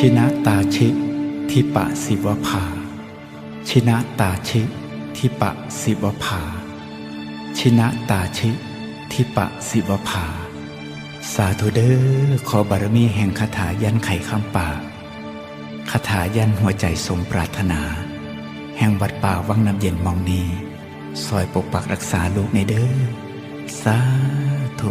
ชินะตาชิ ทิปะสิวภา ชินะตาชิ ทิปะสิวภา ชินะตาชิ ทิปะสิวภา สาธุเด้อขอบารมีแห่งคาถายันไขคำปาคาถายันหัวใจสมปรารถนา แห่งวัดป่าวังน้ำเย็นมองนีซอยปกปักรักษาลูกในเด้อสาธุ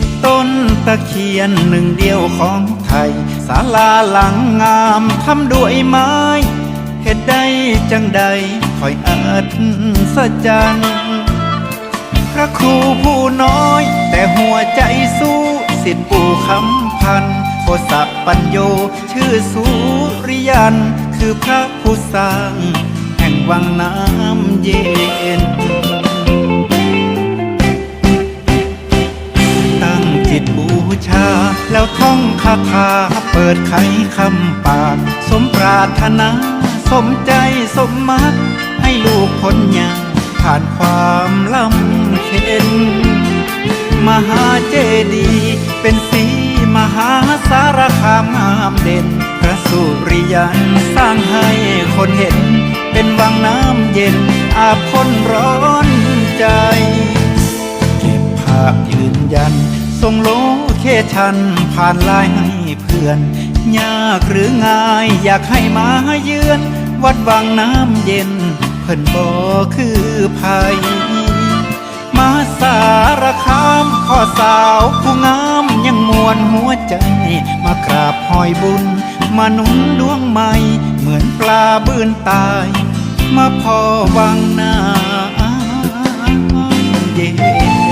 ต้นตะเคียนหนึ่งเดียวของไทยศาลาหลังงามทำด้วยไม้เหตุใดจังใดคอยอัศจรรย์พระครูผู้น้อย แต่หัวใจสู้สิทธิปู่คำพันโคสักปัญโย ชื่อสุริยัน คือพระผู้สร้าง แห่งวังน้ำเย็น แล้วท่องคาถาเปิดไขคำปาก สมปรารถนา สมใจสมมัก ให้ลูกพ้นยากผ่านความลำเข็นมหาเจดีย์เป็นสีมหาสารคามงามเด่น พระสุริยันสร้างให้คนเห็น เป็นวังน้ำเย็น อาบคนร้อนใจ เก็บภาพยืนยันส่งโล เคชันผ่านไลน์ให้เพื่อน ยากหรือง่ายอยากให้มาเยือน วัดวังน้ำเย็น เพิ่นบ่คือภัย มาสารคามข้อสาวผู้งามยังมวนหัวใจ มากราบหอยบุญ มาหนุนดวงใหม่ เหมือนปลาบืนตาย มาพอวังน้ำเย็น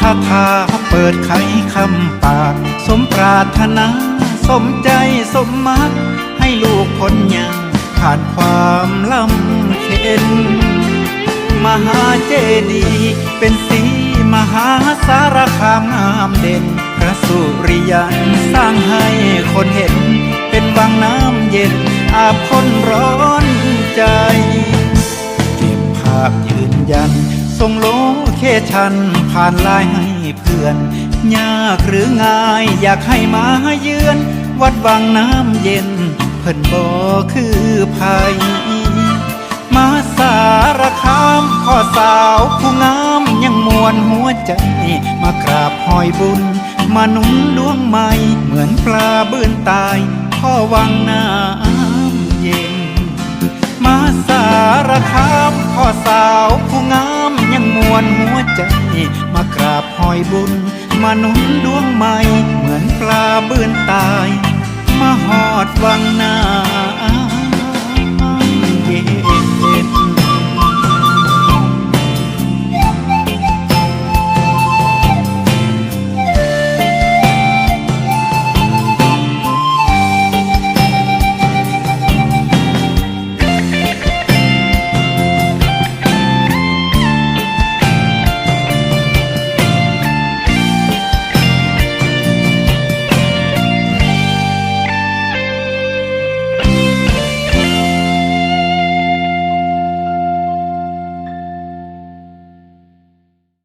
คาถาเปิดไขคำปาก สมปรารถนา สมใจสมมัก ให้ลูกพ้นยากผ่านความลำเข็นมหาเจดีย์เป็นสีมหาสารคามงามเด่น พระสุริยันสร้างให้คนเห็น เป็นวังน้ำเย็น อาบคนร้อนใจ เก็บภาพยืนยัน ส่งโลเคชันผ่านไลน์ให้เพื่อน ยากหรือง่ายอยากให้มาเยือน วัดวังน้ำเย็น เพิ่นบ่คือภัย มาสารคามข้อสาวผู้งามยังมวนหัวใจ มากราบหอยบุญ มาหนุนดวงใหม่ เหมือนปลาบืนตายพ่อวังน้ำเย็น มาสารคามพ่อสาวผู้งาม ยันหัวใจ มากราบหอยบุญ มาหนุนดวงใหม่ เหมือนปลาเบืนตาย มาหอดวัง